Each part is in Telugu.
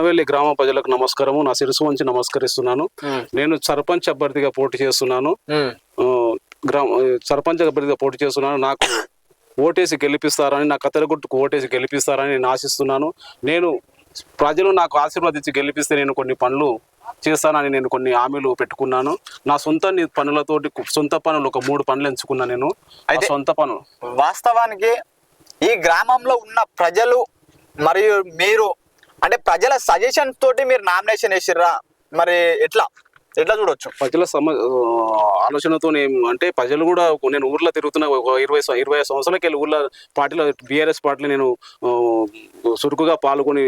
వెళ్ళి గ్రామ ప్రజలకు నమస్కారము. నా శిరసు వంచి నమస్కరిస్తున్నాను. నేను సర్పంచ్ అభ్యర్థిగా పోటీ చేస్తున్నాను. గ్రామ సర్పంచ్ అభ్యర్థిగా పోటీ చేస్తున్నాను. నాకు ఓటేసి గెలిపిస్తారని నా కత్తెరగుట్టుకు ఓటేసి గెలిపిస్తారని నేను ఆశిస్తున్నాను. నేను ప్రజలు నాకు ఆశీర్వదించి గెలిపిస్తే నేను కొన్ని పనులు చేస్తానని నేను కొన్ని హామీలు పెట్టుకున్నాను. నా సొంత పనులతోటి సొంత పనులు ఒక మూడు పనులు ఎంచుకున్నాను నేను. అయితే- సొంత పనులు వాస్తవానికి ఈ గ్రామంలో ఉన్న ప్రజలు మరియు మీరు అంటే ప్రజల సజెషన్ తోటి మీరు నామినేషన్ వేసిర్రా? మరి ఎట్లా? ఎట్లా చూడొచ్చు? ప్రజల సమ ఆలోచనతో అంటే ప్రజలు కూడా నేను ఊర్లో తిరుగుతున్న ఒక ఇరవై ఇరవై సంవత్సరాలకి వెళ్ళి ఊర్లో పార్టీలో బీఆర్ఎస్ పార్టీలో నేను చురుకుగా పాల్గొని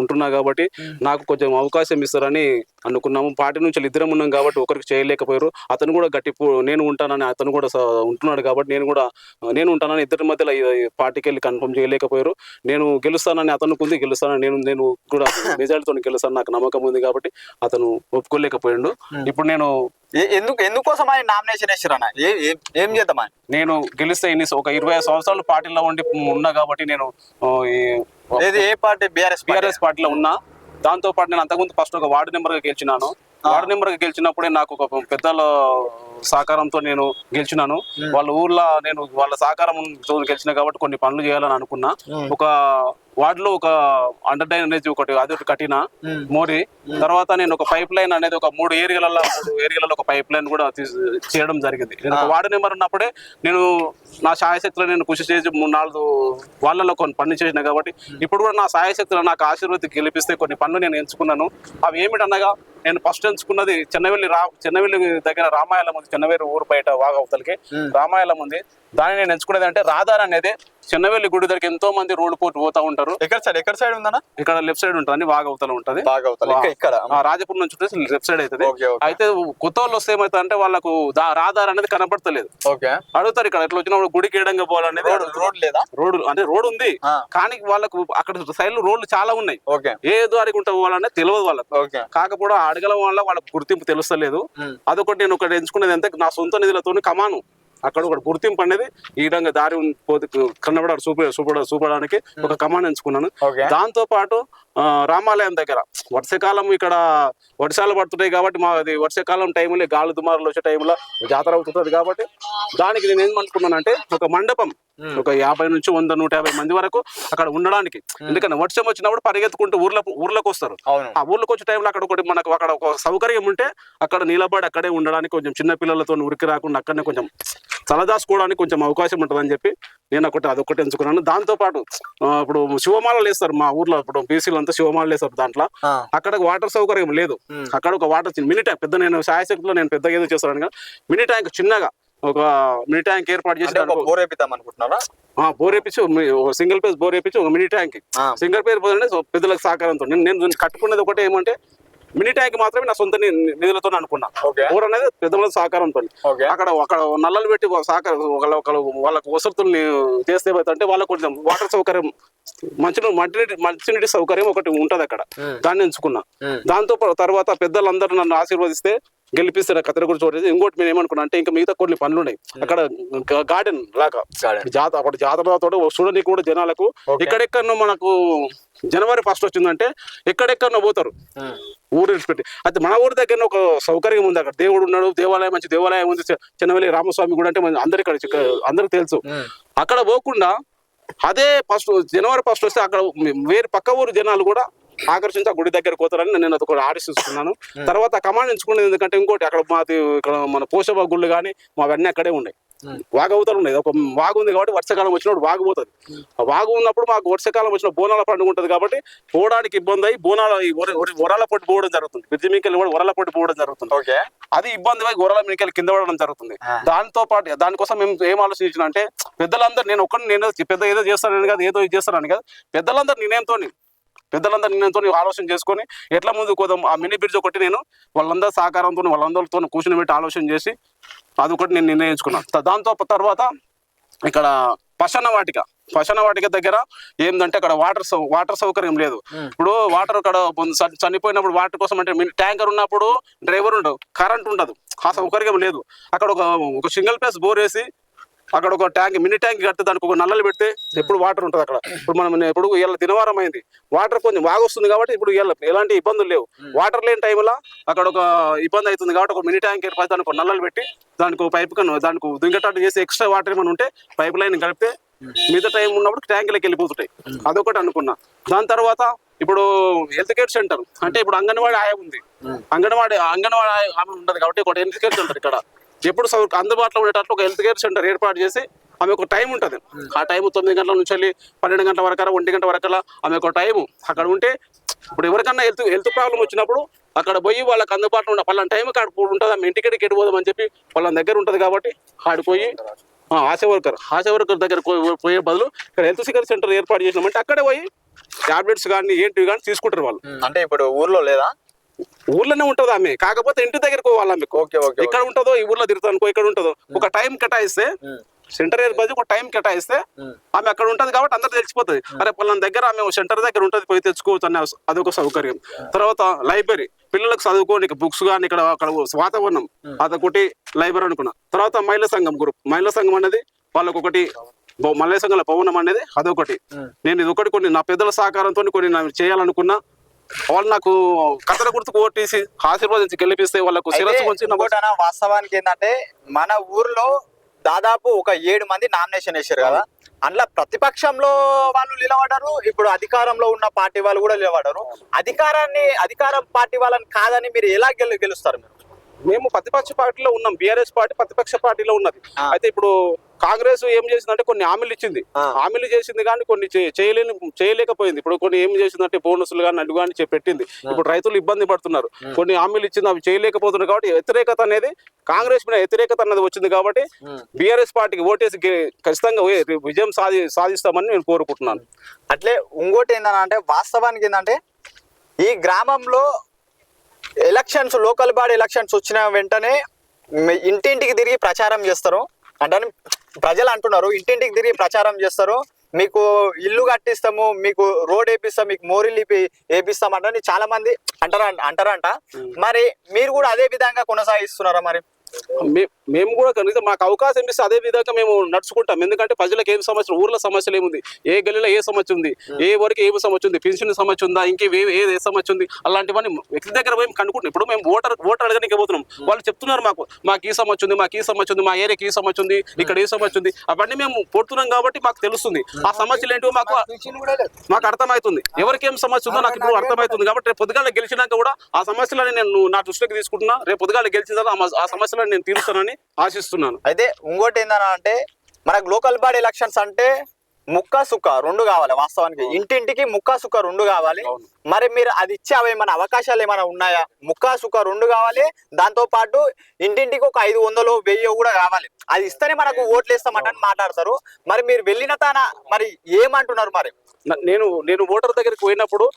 ఉంటున్నా కాబట్టి నాకు కొంచెం అవకాశం ఇస్తారని అనుకున్నాము. పార్టీ నుంచి ఇద్దరం ఉన్నాం కాబట్టి ఒకరికి చేయలేకపోయారు. అతను కూడా గట్టి నేను ఉంటానని అతను కూడా ఉంటున్నాడు కాబట్టి నేను కూడా నేను ఉంటానని ఇద్దరి మధ్యలో పార్టీకి వెళ్ళి కన్ఫర్మ్ చేయలేకపోయారు. నేను గెలుస్తానని అతనికి ఉంది గెలుస్తానని నేను నేను కూడా మెజార్టీతో గెలుస్తాను నాకు నమ్మకం ఉంది కాబట్టి అతను ఒప్పుకోలేకపోయాడు. ఇప్పుడు నేను ఎందుకు ఎందుకోసం ఆయన నామినేషన్ వేసిరన్న ఏ చేద్దామని నేను గెలిస్తే ఇన్ని ఒక ఇరవై సంవత్సరాలు పార్టీలో ఉండి ఉన్నా కాబట్టి నేను ఏది ఏ పార్టీ? బీఆర్ఎస్ బీఆర్ఎస్ పార్టీలో ఉన్నా. దాంతో పాటు నేను అంతకుముందు ఫస్ట్ ఒక వార్డు నెంబర్గా గెలిచినాను వార్డు నెంబర్గా గెలిచినప్పుడే నాకు ఒక పెద్దల సహకారంతో నేను గెలిచినాను. వాళ్ళ ఊర్లో నేను వాళ్ళ సహకారంతో గెలిచిన కాబట్టి కొన్ని పనులు చేయాలని అనుకున్నా. ఒక వార్డులో ఒక అండర్ డ్రైనేజ్ ఒకటి అది ఒకటి కట్టిన మోరి తర్వాత నేను ఒక పైప్ లైన్ అనేది ఒక మూడు ఏరియాలలో మూడు ఏరియాలలో ఒక పైప్ లైన్ కూడా చేయడం జరిగింది. నేను ఒక వార్డు నెంబర్ ఉన్నప్పుడే నేను నా సాయశక్తిలో నేను కృషి చేసి మూడు నాలుగు వాళ్ళలో కొన్ని పనులు చేసిన కాబట్టి ఇప్పుడు కూడా నా సాయశక్తిలో నాకు ఆశీర్వతి గెలిపిస్తే కొన్ని పనులు నేను ఎంచుకున్నాను. అవి ఏమిటనగా నేను ఫస్ట్ ఎంచుకున్నది చెన్నవెల్లి రా చెన్నవెల్లి దగ్గర రామాయణం ఉంది చెన్నవెల్లి ఊరు బయట వాగవతలకి. రామాయణం ఉంది. దాన్ని నేను ఎంచుకునేది అంటే రాధార్ అనేది చెన్నవెల్లి గుడి దగ్గర ఎంతో మంది రోడ్డు పోటు పోతా ఉంటారు. ఎక్కడ సైడ్ ఎక్కడ సైడ్ ఉందన్న? ఇక్కడ లెఫ్ట్ సైడ్ ఉంటుంది వాగవతల ఉంటది బాగా ఇక్కడ. రాజపురం నుంచి లెఫ్ట్ సైడ్ అవుతుంది. అయితే కొత్త వాళ్ళు వస్తే ఏమవుతుంది అంటే వాళ్ళకు రాధార్ అనేది కనపడతలేదు. ఓకే. అడుగుతారు ఇక్కడ ఎట్లా వచ్చినప్పుడు గుడికి ఏడంగా పోవాలనేది రోడ్ రోడ్ లేదా? రోడ్డు అంటే రోడ్ ఉంది. కానీ వాళ్ళకు అక్కడ సైడ్లో రోడ్లు చాలా ఉన్నాయి. ఓకే. ఏ దారికి ఉంటే పోవాలనేది తెలియదు వాళ్ళకు. కాకపోతే అడగడం వల్ల వాళ్ళకు గుర్తింపు తెలుస్తలేదు. అదొకటి నేను ఒకటి ఎంచుకునేది అంటే నా సొంత నిధులతో కమాను. అక్కడ ఒకటి గుర్తింపు అనేది ఈ విధంగా దారి పోతే కన్నబడారు చూప చూపడ చూపడానికి ఒక కమాన్ ఎంచుకున్నాను. ఓకే. దాంతో పాటు రామాలయం దగ్గర వర్షాకాలం ఇక్కడ వర్షాలు పడుతుంటాయి కాబట్టి మా అది వర్షాకాలం టైంలో గాలి దుమారులు వచ్చే టైంలో జాతర అవుతుంటది కాబట్టి దానికి నేను ఏం అనుకున్నానంటే ఒక మండపం ఒక యాభై నుంచి వంద నూట యాభై మంది వరకు అక్కడ ఉండడానికి. ఎందుకంటే వర్షం వచ్చినప్పుడు పరిగెత్తుకుంటూ ఊర్లో ఊర్లోకి వస్తారు ఆ ఊర్లోకి వచ్చే టైంలో అక్కడ ఒకటి మనకు అక్కడ ఒక సౌకర్యం ఉంటే అక్కడ నిలబడి అక్కడే ఉండడానికి కొంచెం చిన్న పిల్లలతో ఉరికి రాకుండా అక్కడనే కొంచెం తలదాచుకోవడానికి కొంచెం అవకాశం ఉంటుందని చెప్పి నేను ఒకటి అదొకటి ఎంచుకున్నాను. దాంతో పాటు ఆ, ఇప్పుడు శివమాలలు వేస్తారు మా ఊర్లో. ఇప్పుడు బీసీలు అంతా శివమాలలు వేస్తారు దాంట్లో. అక్కడ వాటర్ సౌకర్యం లేదు. అక్కడ ఒక వాటర్ మినీ ట్యాంక్ పెద్ద నేను శాయశక్తిలో నేను పెద్ద ఏదో చేస్తాను మినీ ట్యాంక్ చిన్నగా ఒక మినీ ట్యాంక్ ఏర్పాటు చేసి బోర్ వేపిద్దాం అనుకుంటున్నారా? ఆ, బోర్ వేపించి సింగిల్ పేజ్ బోర్ వేపించి ఒక mini tank. Single phase bore అంటే సో పెద్దలకు సహకారంతో. నేను నేను కట్టుకున్నది ఒకటే ఏమంటే మినీ ట్యాంక్ మాత్రమే నా సొంత నిధులతో అనుకున్నా. బోర్ అనేది పెద్దల సహకారంతో అక్కడ అక్కడ నల్లలు పెట్టి సహకారం వాళ్ళకు వసతుల్ని చేస్తే ఏమవుతుందంటే వాళ్ళకు కొంచెం వాటర్ సౌకర్యం మంచి మంచినీటి మంచినీటి సౌకర్యం ఒకటి ఉంటది అక్కడ. దాన్ని ఎంచుకున్నా. దాంతో తర్వాత పెద్దలందరూ నన్ను ఆశీర్వదిస్తే గెలిపిస్తారు కత్తెర గురించి చూడేది ఇంకోటి నేను ఏమనుకున్నా అంటే ఇంకా మిగతా కొన్ని పనులు ఉన్నాయి అక్కడ గార్డెన్ లాగా. Garden. జాతర అప్పుడు జాతరతో చూడడానికి కూడా జనాలకు. ఎక్కడెక్కడో మనకు జనవరి ఫస్ట్ వచ్చిందంటే ఎక్కడెక్కడో పోతారు. ఊరు విడిచిపెట్టి. అయితే మన ఊరి దగ్గర ఒక సౌకర్యం ఉంది అక్కడ. దేవుడు ఉన్నాడు దేవాలయం మంచి దేవాలయం ఉంది. చెన్నవల్లి రామస్వామి కూడా అంటే అందరికి ఇక్కడ అందరికి తెలుసు. అక్కడ పోకుండా అదే ఫస్ట్ జనవరి ఫస్ట్ వస్తే అక్కడ వేరే పక్క ఊరు జనాలు కూడా ఆకర్షించి ఆ గుడి దగ్గరకు పోతారని నేను అది కూడా ఆడిస్తున్నాను. తర్వాత కమాండ్ ఎంచుకునేది ఎందుకంటే ఇంకోటి అక్కడ మాది ఇక్కడ మన పోషవ గుళ్ళు కానీ మావన్నీ అక్కడే ఉన్నాయి. ఉమ్. వాగవుతారు ఉన్నాయి ఒక వాగు ఉంది కాబట్టి వర్షాకాలం వచ్చినప్పుడు వాగు పోతుంది. ఆ వాగు ఉన్నప్పుడు మాకు వర్షాకాలం వచ్చిన బోనాల పండుగ ఉంటుంది కాబట్టి పోవడానికి ఇబ్బంది అయ్యి బోనాల వరాల పొట్టి పోవడం జరుగుతుంది. బ్రిడ్జి మీకెళ్ళి కూడా వరాల పొట్టి పోవడం జరుగుతుంది. ఓకే. అది ఇబ్బంది అయి గొర్రెల మీకెళ్ళి కింద పడడం జరుగుతుంది. దాంతో పాటు దానికోసం మేము ఏం ఆలోచించిన అంటే పెద్దలందరూ నేను ఒక్కడిని నేను పెద్ద ఏదో చేస్తానని కాదు ఏదో ఇది చేస్తానని కాదు పెద్దలందరూ నిర్ణయంతో పెద్దలందరూ నిర్ణయంతో ఆలోచన చేసుకొని ఎట్లా ముందుకు పోదాం? ఆ మినీ బ్రిడ్జ్ ఒకటి నేను వాళ్ళందరూ సహకారంతో వాళ్ళందరితో కూర్చుని పెట్టి ఆలోచన చేసి అది ఒకటి నేను నిర్ణయించుకున్నాను దాంతో తర్వాత ఇక్కడ పశన వాటిక. పశన వాటిక దగ్గర ఏంటంటే అక్కడ వాటర్ సౌ వాటర్ సౌకర్యం లేదు. ఇప్పుడు వాటర్ అక్కడ చనిపోయినప్పుడు వాటర్ కోసం అంటే ట్యాంకర్ ఉన్నప్పుడు డ్రైవర్ ఉండవు కరెంట్ ఉండదు. ఆ సౌకర్యం లేదు. అక్కడ ఒక ఒక సింగిల్ ప్లేస్ బోర్ వేసి అక్కడ ఒక ట్యాంక్ మినీ ట్యాంక్ కడితే దానికి ఒక నల్లలు పెడితే ఎప్పుడు వాటర్ ఉంటుంది అక్కడ. ఇప్పుడు మనం ఇప్పుడు ఇలా దినవారం అయింది. వాటర్ కొంచెం బాగా వస్తుంది కాబట్టి ఇప్పుడు ఎలాంటి ఇబ్బందులు లేవు. వాటర్ లేని టైంలో అక్కడ ఒక ఇబ్బంది అవుతుంది కాబట్టి ఒక మినీ ట్యాంక్ ఏర్పడి దానికి ఒక నల్లలు పెట్టి దానికి ఒక పైప్ కను దానికి దింగటాటు చేసి ఎక్స్ట్రా వాటర్ ఏమైనా ఉంటే పైప్ లైన్ కలిపితే మిగతా టైం ఉన్నప్పుడు ట్యాంకులకి వెళ్ళిపోతుంటాయి. అదొకటి అనుకున్నా. దాని తర్వాత ఇప్పుడు హెల్త్ కేర్ సెంటర్ అంటే ఇప్పుడు అంగన్వాడీ ఆయా ఉంది. అంగన్వాడీ అంగన్వాడీ ఆమె ఉండదు కాబట్టి ఒక హెల్త్ కేర్ సెంటర్ ఇక్కడ. ఎప్పుడు అందుబాటులో ఉండేటట్లు ఒక హెల్త్ కేర్ సెంటర్ ఏర్పాటు చేసి ఆమె ఒక టైం ఉంటుంది. ఆ టైం తొమ్మిది గంటల నుంచి వెళ్ళి పన్నెండు గంటల వరకు ఒంటి గంట వరకు ఆమె ఒక టైం అక్కడ ఉంటే ఇప్పుడు ఎవరికన్నా హెల్త్ హెల్త్ ప్రాబ్లం వచ్చినప్పుడు అక్కడ పోయి వాళ్ళకి అందుబాటులో ఉండే పలానా టైం కాడ ఉంటుంది. ఆమె ఇంటికి ఎటు చెప్పి వాళ్ళ దగ్గర ఉంటుంది కాబట్టి ఆడికి పోయి ఆశా వర్కర్ ఆశా వర్కర్ దగ్గర పోయే బదులు ఇక్కడ హెల్త్ సికర్ సెంటర్ ఏర్పాటు చేసినామంటే అక్కడే పోయి టాబ్లెట్స్ కానీ ఏంటివి కానీ తీసుకుంటారు వాళ్ళు. అంటే ఇప్పుడు ఊర్లో లేదా? ఊర్లోనే ఉంటది ఆమె. కాకపోతే ఇంటి దగ్గరకు పోవాలి ఆమెకు. ఎక్కడ ఉంటుందో ఈ ఊర్లో తిరుగుతాను అనుకో ఇక్కడ ఉంటుందో. ఒక టైం కేటాయిస్తే సెంటర్ ఏర్పడి ఒక టైం కేటాయిస్తే ఆమె అక్కడ ఉంటది కాబట్టి అందరు తెలిసిపోతుంది. అరే పలానా దగ్గర ఆమె సెంటర్ దగ్గర ఉంటది పోయి తెచ్చుకోవచ్చు అనే అదొక సౌకర్యం. తర్వాత లైబ్రరీ. పిల్లలకు చదువుకోనికి బుక్స్ కానీ ఇక్కడ అక్కడ వాతావరణం. అదొకటి లైబ్రరీ అనుకున్నా. తర్వాత మహిళా సంఘం గ్రూప్. మహిళా సంఘం అనేది వాళ్ళకు ఒకటి సంఘాల భవనం అనేది అదొకటి. నేను ఇది ఒకటి కొన్ని నా పెద్దల సహకారంతో కొన్ని నేను చేయాలనుకున్నా. వాళ్ళు నాకు కథల గుర్తుకు ఓటేసి ఆశీర్వాదించి గెలిపిస్తే వాళ్ళకు శిరస్సు ఇంకోటనా వాస్తవానికి ఏంటంటే మన ఊర్లో దాదాపు ఒక ఏడు మంది నామినేషన్ వేశారు కదా. అందులో ప్రతిపక్షంలో వాళ్ళు నిలబడ్డారు ఇప్పుడు అధికారంలో ఉన్న పార్టీ వాళ్ళు కూడా నిలబడ్డారు. అధికారాన్ని అధికారం పార్టీ వాళ్ళని కాదని మీరు ఎలా గెలు గెలుస్తారు మీరు? మేము ప్రతిపక్ష పార్టీలో ఉన్నాం బీఆర్ఎస్ పార్టీ ప్రతిపక్ష పార్టీలో ఉన్నది. అయితే ఇప్పుడు కాంగ్రెస్ ఏం చేసిందంటే కొన్ని హామీలు ఇచ్చింది. హామీలు చేసింది కానీ కొన్ని చేయలేని చేయలేకపోయింది. ఇప్పుడు కొన్ని ఏం చేసిందంటే బోనస్లు కానీ అడ్డు కానీ పెట్టింది. ఇప్పుడు రైతులు ఇబ్బంది పడుతున్నారు. కొన్ని హామీలు ఇచ్చింది అవి చేయలేకపోతున్నారు కాబట్టి వ్యతిరేకత అనేది కాంగ్రెస్ మీద వ్యతిరేకత అనేది వచ్చింది కాబట్టి బీఆర్ఎస్ పార్టీకి ఓటేసి ఖచ్చితంగా విజయం సాధి సాధిస్తామని నేను కోరుకుంటున్నాను. అట్లే ఇంకోటి ఏంటంటే వాస్తవానికి ఏంటంటే ఈ గ్రామంలో ఎలక్షన్స్ లోకల్ బాడీ ఎలక్షన్స్ వచ్చిన వెంటనే ఇంటింటికి తిరిగి ప్రచారం చేస్తారు. అంటే ప్రజలు అంటున్నారు. ఇంటింటికి తిరిగి ప్రచారం చేస్తారు. మీకు ఇల్లు కట్టిస్తాము మీకు రోడ్ వేపిస్తాం మీకు మోరీలు వేపిస్తాం అంటే చాలా మంది అంటారా అంటారంట. మరి మీరు కూడా అదే విధంగా కొనసాగిస్తున్నారా మరి? మేము కూడా కనీసం మాకు అవకాశం ఇస్తే అదే విధంగా మేము నడుచుకుంటాం. ఎందుకంటే ప్రజలకు ఏం సమస్య ఊర్లో సమస్యలు ఏముంది? ఏ గల్లీలో ఏ సమస్య ఉంది? ఏ వరకు ఏమి సమస్య ఉంది? పెన్షన్ సమస్య ఉందా? ఇంకే ఏ ఏ సమస్య ఉంది? అలాంటివన్నీ వ్యక్తి దగ్గర పోయి కనుక్కుంటాం ఇప్పుడు మేము ఓటర్ ఓటర్ అడగడానికి పోతున్నాం. వాళ్ళు చెప్తున్నారు మాకు మాకు ఈ సమస్య ఉంది మాకు ఈ సమస్య ఉంది మా ఏరియాకి ఈ సమస్య ఉంది ఇక్కడ ఏ సమస్య ఉంది. అవన్నీ మేము పొడుతున్నాం కాబట్టి మాకు తెలుస్తుంది. ఆ సమస్యలు ఏంటో మాకు మాకు అర్థమవుతుంది. ఎవరికి ఏం సమస్య ఉందో నాకు ఇప్పుడు అర్థమవుతుంది. కాబట్టి రేపు పొద్దుగాల గెలిచినాక కూడా ఆ సమస్యలను నేను నా దృష్టికి తీసుకుంటున్నా. రేపు పొద్దుగాల గెలిచిన తర్వాత ఆ మ- సమస్యలను నేను తీరుస్తానని ఆశిస్తున్నాను. అయితే ఇంకోటి ఏంటన్నా అంటే మనకు లోకల్ బాడీ ఎలక్షన్స్ అంటే ముక్క సుక్క రెండు కావాలి వాస్తవానికి. ఇంటింటికి ముక్క సుక్క రెండు కావాలి. మరి మీరు అది ఇచ్చే అవి ఏమైనా అవకాశాలు ఏమైనా ఉన్నాయా? ముక్క సుక్క రెండు కావాలి. దాంతో పాటు ఇంటింటికి ఒక ఐదు వందలు వెయ్యి కూడా కావాలి. అది ఇస్తేనే మనకు ఓట్లు వేస్తామంటని మాట్లాడతారు. మరి మీరు వెళ్ళిన తాన మరి ఏమంటున్నారు మరి? నేను నేను ఓటర్ దగ్గరికి పోయినప్పుడు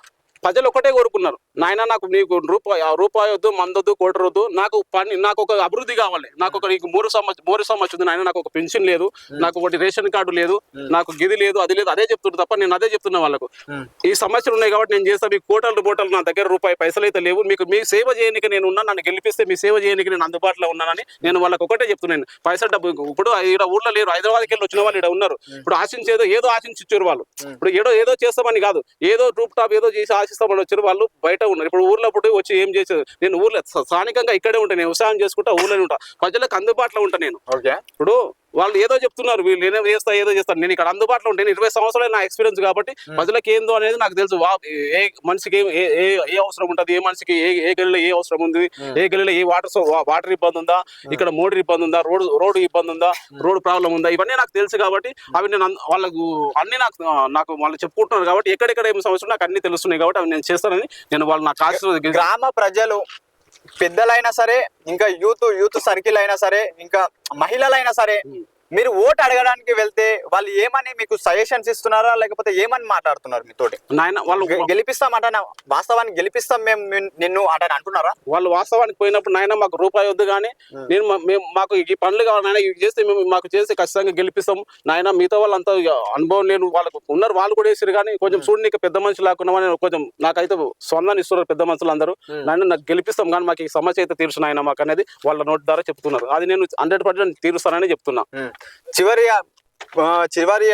ప్రజలు ఒకటే కోరుకున్నారు. నాయన నాకు నీకు రూపాయి రూపాయి వద్దు మందొద్దు కోటర్ వద్దు నాకు పని నాకు ఒక అభివృద్ధి కావాలి. నాకు ఒక నీకు మూడు సమస్య మూడు ఉంది నాయన నాకు ఒక పెన్షన్ లేదు నాకు ఒకటి రేషన్ కార్డు లేదు నాకు గిది లేదు అది లేదు అదే చెప్తున్నా తప్ప నేను అదే చెప్తున్నా వాళ్ళకు. ఈ సమస్యలు ఉన్నాయి కాబట్టి నేను చేస్తా మీకు కోటలు బోటలు నా దగ్గర రూపాయి పైసలు అయితే లేవు మీకు మీ సేవ చేయడానికి నేను ఉన్నా నన్ను గెలిపిస్తే మీ సేవ చేయడానికి నేను అందుబాటులో ఉన్నానని నేను వాళ్ళకి ఒకటే చెప్తున్నాను. పైసలు డబ్బు ఇప్పుడు ఇక్కడ ఊర్లో లేరు హైదరాబాద్కి వెళ్ళి వచ్చిన వాళ్ళు ఇక్కడ ఉన్నారు. ఇప్పుడు ఆశించేదో ఏదో ఆశించారు వాళ్ళు ఇప్పుడు ఏదో ఏదో చేస్తామని కాదు ఏదో రూప్ టాప్ ఏదో చేసి ఆశిస్తామని వచ్చారు వాళ్ళు బయట ఉన్నారు. ఇప్పుడు ఊర్లో పుట్టి వచ్చి ఏం చేసేది నేను ఊర్లో స్థ- స్థానికంగా ఇక్కడే ఉంటాను నేను వ్యవసాయం చేసుకుంటా ఊర్లోనే ఉంటా. ప్రజలకు అందుబాటులో ఉంటా నేను. ఇప్పుడు వాళ్ళు ఏదో చెప్తున్నారు వీళ్ళు ఏదో చేస్తా ఏదో చేస్తారు నేను ఇక్కడ అందుబాటులో ఉంటాను ఇరవై సంవత్సరాలు నా ఎక్స్పీరియన్స్ కాబట్టి ప్రజలకు ఏందో అనేది నాకు తెలుసు. ఏ మనిషికి ఏ- ఏ అవసరం ఉంటుంది? ఏ మనిషికి ఏ ఏ గల్లీలో ఏ అవసరం ఉంది? ఏ గల్లీలో ఏ వాటర్ వాటర్ ఇబ్బంది ఉందా? ఇక్కడ మోటార్ ఇబ్బంది ఉందా? రోడ్ రోడ్ ఇబ్బంది ఉందా? రోడ్ ప్రాబ్లం ఉందా? ఇవన్నీ నాకు తెలుసు కాబట్టి అవి నేను వాళ్ళకు అన్ని నాకు నాకు వాళ్ళు చెప్పుకుంటున్నారు కాబట్టి ఎక్కడెక్కడ ఏం సమస్య ఉందో నాకు అన్ని తెలుస్తున్నాయి కాబట్టి అవి నేను చేస్తానని నేను వాళ్ళు నాకు ఆశీర్వాద గ్రామ ప్రజలు పెద్దలైనా సరే ఇంకా యూత్ యూత్ సర్కిల్ అయినా సరే ఇంకా మహిళలైనా సరే మీరు ఓటు అడగడానికి వెళ్తే వాళ్ళు ఏమని మీకు సజెషన్స్ ఇస్తున్నారా? లేకపోతే ఏమని మాట్లాడుతున్నారు మీతోటి? నాయన వాళ్ళు గెలిపిస్తామంట వాస్తవానికి గెలిపిస్తాం మేము నిన్- నిన్ను అంటే అంటున్నారా వాళ్ళు వాస్తవానికి పోయినప్పుడు నాయన మాకు రూపాయి వద్దు కానీ నేను మేము మాకు ఈ పనులు కావాలి నాయన ఇవి చేస్తే మేము మాకు చేస్తే ఖచ్చితంగా గెలిపిస్తాం. నాయన మిగతా వాళ్ళంతా అనుభవం లేని వాళ్ళకు ఉన్నారు. వాళ్ళు కూడా వేసారు కానీ కొంచెం చూడండి నీకు పెద్ద మనుషులు లేకున్నామని కొంచెం నాకైతే స్వందాన్ని ఇస్తున్నారు పెద్ద మనుషులు అందరూ. నాయన నాకు గెలిపిస్తాం కానీ మాకు ఈ సమస్య అయితే తీర్చు నాయన మాకు అనేది వాళ్ళ నోటి ద్వారా చెప్తున్నారు. అది నేను హండ్రెడ్ పర్సెంట్ తీరుస్తానని చెప్తున్నా. చివరి చివరి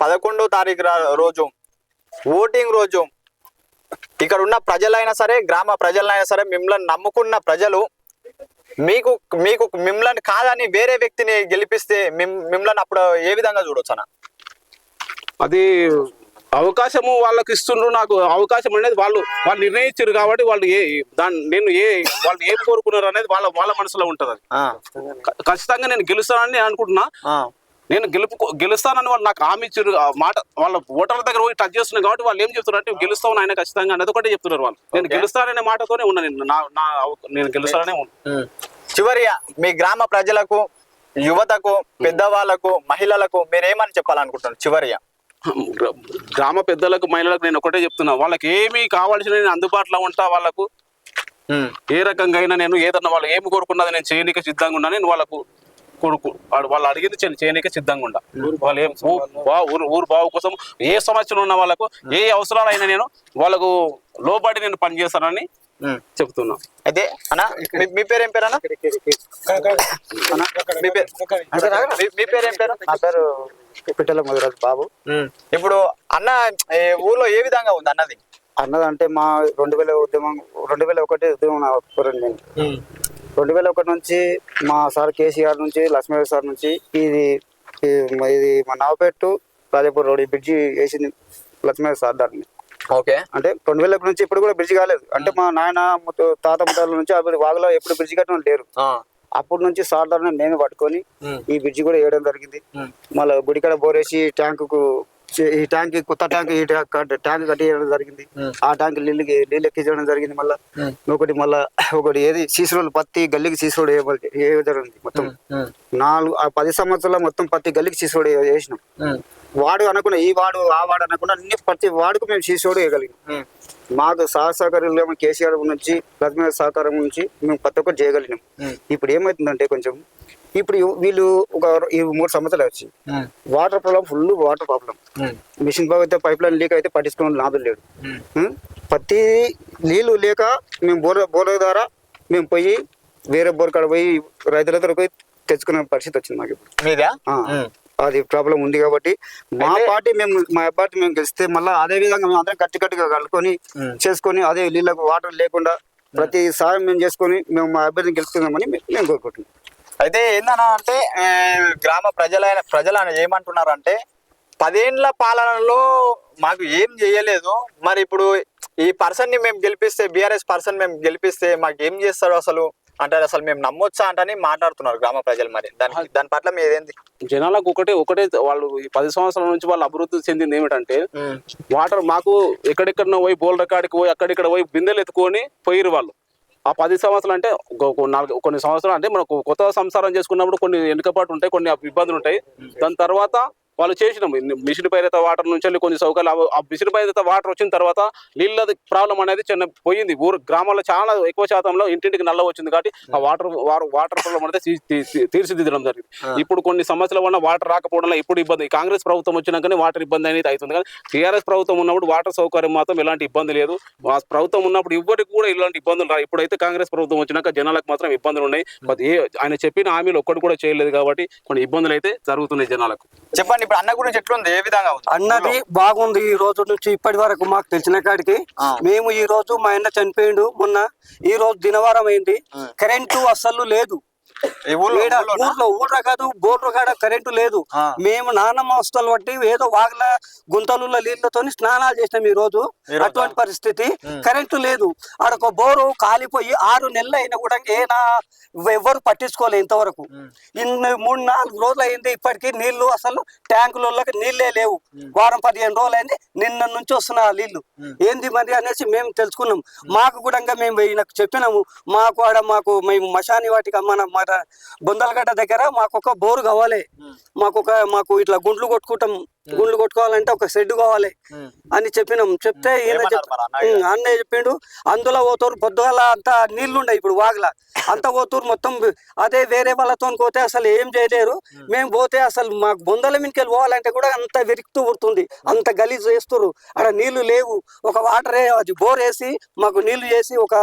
పదకొండో తారీఖు రోజు ఓటింగ్ రోజు ఇక్కడ ఉన్న ప్రజలైనా సరే గ్రామ ప్రజలైనా సరే మిమ్మల్ని నమ్ముకున్న ప్రజలు మీకు మీకు మిమ్మల్ని కాదని వేరే వ్యక్తిని గెలిపిస్తే మిమ్- మిమ్మల్ని అప్పుడు ఏ విధంగా చూడొచ్చు అన్న అది అవకాశము వాళ్ళకి ఇస్తుండ్రు నాకు అవకాశం అనేది వాళ్ళు వాళ్ళు నిర్ణయించారు కాబట్టి వాళ్ళు ఏ దాన్ని నేను ఏ వాళ్ళు ఏం కోరుకున్నారు అనేది వాళ్ళ వాళ్ళ మనసులో ఉంటది అది. ఖచ్చితంగా నేను గెలుస్తానని నేను అనుకుంటున్నా. నేను గెలుపు గెలుస్తానని వాళ్ళు నాకు హామీ ఇచ్చారు మాట వాళ్ళ ఓటర్ల దగ్గర పోయి టచ్ చేస్తున్నారు కాబట్టి వాళ్ళు ఏం చెప్తున్నారు అంటే గెలుస్తావు ఆయన ఖచ్చితంగా అనేది ఒకటే చెప్తున్నారు వాళ్ళు. నేను. గెలుస్తాననే మాటతోనే ఉన్నా నేను. నా నేను గెలుస్తాననే ఉన్నా. ఉమ్. చివరిగా మీ గ్రామ ప్రజలకు యువతకు పెద్దవాళ్ళకు మహిళలకు మీరేమని చెప్పాలనుకుంటున్నారు చివరిగా? గ్రా- గ్రామ పెద్దలకు మహిళలకు నేను ఒకటే చెప్తున్నా. వాళ్ళకి ఏమి కావాల్సిన నేను అందుబాటులో ఉంటా వాళ్ళకు. ఏ రకంగా అయినా నేను ఏదన్నా వాళ్ళు ఏమి కోరుకున్నది నేను చేయనీకి సిద్ధంగా ఉన్నా నేను వాళ్ళకు కొడుకు వాళ్ళు అడిగింది చేయనీకి సిద్ధంగా ఉండా. వాళ్ళు ఏం ఊరు ఊరు బావు కోసం ఏ సమస్యలు ఉన్న వాళ్ళకు ఏ అవసరాలైనా నేను వాళ్ళకు లోబడి నేను పనిచేస్తానని. చెప్తున్నా. అయితే అన్న మీ- పేరు ఏం పేరు అన్న? అన్న, మీ పేరు మీ- మీ పేరు ఏం పేరు? నా పేరు పిట్టల మధురాజ్ బాబు. ఇప్పుడు అన్న ఊర్లో ఏ విధంగా ఉంది అన్నది? అన్నదంటే మా రెండు వేల ఉద్యమం రెండు వేల ఒకటి ఉద్యమం నేను. రెండు వేల ఒకటి నుంచి మా సార్ కేసీఆర్ నుంచి లక్ష్మీ సార్ నుంచి ఇది ఈ- ఇది మా నావపేట రాజాపూర్ రోడ్ ఈ బ్రిడ్జి వేసింది లక్ష్మీ సార్ దాన్ని. ఓకే. అంటే రెండు వేల నుంచి ఇప్పుడు కూడా బ్రిడ్జి కాలేదు. అంటే మా నాయన తాత ముత్తాల నుంచి అప్పుడు వాగులో ఎప్పుడు బ్రిడ్జి కట్టిన వాళ్ళు లేరు అప్పటి నుంచి దాన్ని మేమే పట్టుకొని. ఈ బ్రిడ్జి కూడా వేయడం జరిగింది. మళ్ళీ గుడికాడ బోరేసి ట్యాంకుకు చే- ఈ ట్యాంక్ కొత్త ట్యాంక్ ఈ ట్యాంక్ ట్యాంక్ కట్టేయడం జరిగింది. ఆ ట్యాంక్ నీళ్ళకి నీళ్ళు ఎక్కించడం జరిగింది మళ్ళీ. ఒకటి మళ్ళా ఒకటి ఏది? సీసీ రోడ్లు పత్తి గల్లీకి సీసీ రోడ్ వేయబడి- వేయడం జరిగింది మొత్తం. నాలుగు ఆ పది సంవత్సరాల మొత్తం ప్రతి గల్లీకి సీసీ రోడ్ వేసినాం. వాడు అనుకున్న ఈ వాడు ఆ వాడు అనకుండా అన్ని ప్రతి వాడుకు మేము సీసీ రోడ్ వేయగలిగాం. మాకు సహ సహకారం కేసీఆర్ నుంచి లక్ష్మీ సహకారం నుంచి మేము ప్రతి ఒక్కటి చేయగలిగినాం. ఇప్పుడు ఏమవుతుందంటే కొంచెం ఇప్పుడు వీళ్ళు ఒక ఈ మూడు సంవత్సరాలు వచ్చి water problem full water problem. Mission బాగా అయితే పైప్ లైన్ లీక్ అయితే పట్టించుకోవడం లాభం లేడు? ప్రతి నీళ్ళు లేక మేము బోర్ బోర్ ద్వారా మేము పోయి వేరే బోర్ కాడ పోయి రైతుల దగ్గర పోయి తెచ్చుకునే పరిస్థితి వచ్చింది మాకు ఇప్పుడు. అది ప్రాబ్లం ఉంది కాబట్టి మా పార్టీ మేము మా పార్టీ మేము గెలిస్తే మళ్ళీ అదే విధంగా మేము అందరం గట్టి గట్టిగా కలుపుకొని. చేసుకొని అదే నీళ్ళకు వాటర్ లేకుండా ప్రతి సాయం మేము చేసుకొని మేము మా అభ్యర్థిని గెలుచుకుందామని మేము కోరుకుంటున్నాం. అయితే ఏందన్నా అంటే గ్రామ ప్రజలైన ప్రజలు అని ఏమంటున్నారంటే పదేండ్ల పాలనలో మాకు ఏం చేయలేదు. మరి ఇప్పుడు ఈ పర్సన్ని మేము గెలిపిస్తే బీఆర్ఎస్ పర్సన్ మేము గెలిపిస్తే మాకు ఏం చేస్తాడు అసలు? అంటారు అసలు మేము నమ్మొచ్చా అంటని మాట్లాడుతున్నారు గ్రామ ప్రజలు మరి. దాని దాని పట్ల మీదేంది జనాలకు ఒకటే ఒకటే వాళ్ళు ఈ పది సంవత్సరాల నుంచి వాళ్ళు అభివృద్ధి చెందింది ఏమిటంటే వాటర్ మాకు ఎక్కడెక్కడ పోయి బోల్ రికార్డుకి పోయి అక్కడిక్కడ పోయి బిందెలు ఎత్తుకొని పోయిరు వాళ్ళు. ఆ పది సంవత్సరాలు అంటే నాలుగు కొన్ని సంవత్సరాలు అంటే మనకు కొత్త సంసారం చేసుకున్నప్పుడు కొన్ని వెనుకపాటు ఉంటాయి కొన్ని ఇబ్బందులు ఉంటాయి. దాని తర్వాత వాళ్ళు చేసినాం మిషన్ పైరత వాటర్ నుంచి వెళ్ళి కొన్ని సౌకర్యాలు ఆ మిషన్ పైరత వాటర్ వచ్చిన తర్వాత నీళ్ళది ప్రాబ్లం అనేది చిన్న పోయింది. ఊరు గ్రామాల్లో చాలా ఎక్కువ శాతంలో ఇంటింటికి నల్ల వచ్చింది కాబట్టి ఆ వాటర్ వాటర్ ప్రాబ్లం అనేది తీర్చిదిద్దడం జరిగింది. ఇప్పుడు కొన్ని సమస్యల వల్ల వాటర్ రాకపోవడం వల్ల ఇప్పుడు ఇబ్బంది. కాంగ్రెస్ ప్రభుత్వం వచ్చినాకనే వాటర్ ఇబ్బంది అనేది అవుతుంది. కానీ టీఆర్ఎస్ ప్రభుత్వం ఉన్నప్పుడు వాటర్ సౌకర్యం మాత్రం ఎలాంటి ఇబ్బంది లేదు. ఆ ప్రభుత్వం ఉన్నప్పుడు ఇవ్వరికి కూడా ఇలాంటి ఇబ్బందులు రా ఇప్పుడైతే కాంగ్రెస్ ప్రభుత్వం వచ్చినాక జనాలకు మాత్రం ఇబ్బందులు ఉన్నాయి. ఆయన చెప్పిన హామీలు ఒక్కటి కూడా చేయలేదు కాబట్టి కొన్ని ఇబ్బందులు అయితే జరుగుతున్నాయి జనాలకు. చెప్పండి ఇప్పుడు అన్న గురించి ఎట్లుంది? ఏ విధంగా ఉంది? అన్నది బాగుంది ఈ రోజు నుంచి ఇప్పటి వరకు మాకు తెలిసిన కాడికి. మేము ఈ రోజు మా అన్న చనిపోయిండు. మొన్న ఈ రోజు దినవారం అయింది. కరెంటు అస్సలు లేదు. ఊర్లో ఊర్లో కాదు బోర్లు కాడ కరెంటు లేదు. మేము నాన్నమ్మ వస్తువులు బట్టి ఏదో వాగుల గుంతలున్న నీళ్ళతో స్నానాలు చేసినాం ఈ రోజు? అటువంటి పరిస్థితి. కరెంటు లేదు. ఆడొక బోరు కాలిపోయి ఆరు నెలలు అయినా కూడా ఏనా ఎవ్వరు పట్టించుకోలే ఇంతవరకు. ఇన్ని మూడు నాలుగు రోజులు అయింది ఇప్పటికీ నీళ్ళు అసలు ట్యాంకులలోకి నీళ్ళే లేవు. వారం పదిహేను రోజులు అయింది నిన్న నుంచి వస్తున్న నీళ్ళు ఏంది మరి అనేసి మేము తెలుసుకున్నాం. మాకు కూడా మేము ఈయనకు చెప్పినాము. మాకు ఆడ మాకు మేము మశాని వాటికి మన బొందలగడ్డ దగ్గర మాకు ఒక బోరు కావాలి. మాకు ఒక మాకు ఇట్లా గుండ్లు కొట్టుకుంటాం. గుండ్లు కొట్టుకోవాలంటే ఒక షెడ్ కావాలి అని చెప్పినాం. చెప్తే ఈయన అన్నయ్య? చెప్పిండు అందులో పోతారు పొద్దుగల అంతా నీళ్ళుండే ఇప్పుడు వాగుల. అంత పోతారు మొత్తం అదే వేరే వాళ్ళతో పోతే అసలు ఏం చేయలేరు. మేము పోతే అసలు మాకు బొందల మీదకి పోవాలంటే కూడా అంత వెరుకుతూ పుడుతుంది. అంత గలీజ్ చేస్తారు అక్కడ నీళ్ళు లేవు. ఒక వాటర్ అది బోర్ వేసి మాకు నీళ్ళు చేసి ఒక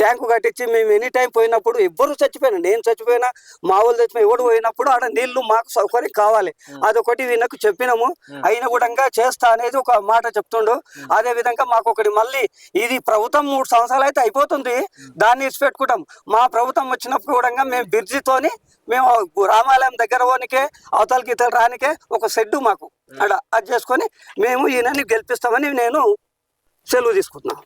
ట్యాంకు కట్టించి మేము ఎనీ టైం పోయినప్పుడు ఎవ్వరు చచ్చిపోయినా నేను చచ్చిపోయినా మా వాళ్ళు చచ్చిపోయినా ఎవడు పోయినప్పుడు ఆడ నీళ్ళు మాకు సౌకర్యం కావాలి. అదొకటి వీళ్ళకు చెప్పినాము. అయినా కూడా చేస్తా అనేది ఒక మాట చెప్తుండు. అదే విధంగా మాకు ఒకటి మళ్ళీ ఇది ప్రభుత్వం మూడు సంవత్సరాలు అయితే అయిపోతుంది. దాన్ని ఇచ్చిపెట్టుకుంటాం మా ప్రభుత్వం వచ్చినప్పుడు కూడా మేము బిర్జితోని మేము రామాలయం దగ్గర పోనికే అవతలకి ఇతర రానికే ఒక షెడ్డు మాకు. అక్కడ అది చేసుకొని మేము ఈయనని గెలిపిస్తామని నేను సెలవు తీసుకుంటున్నాను.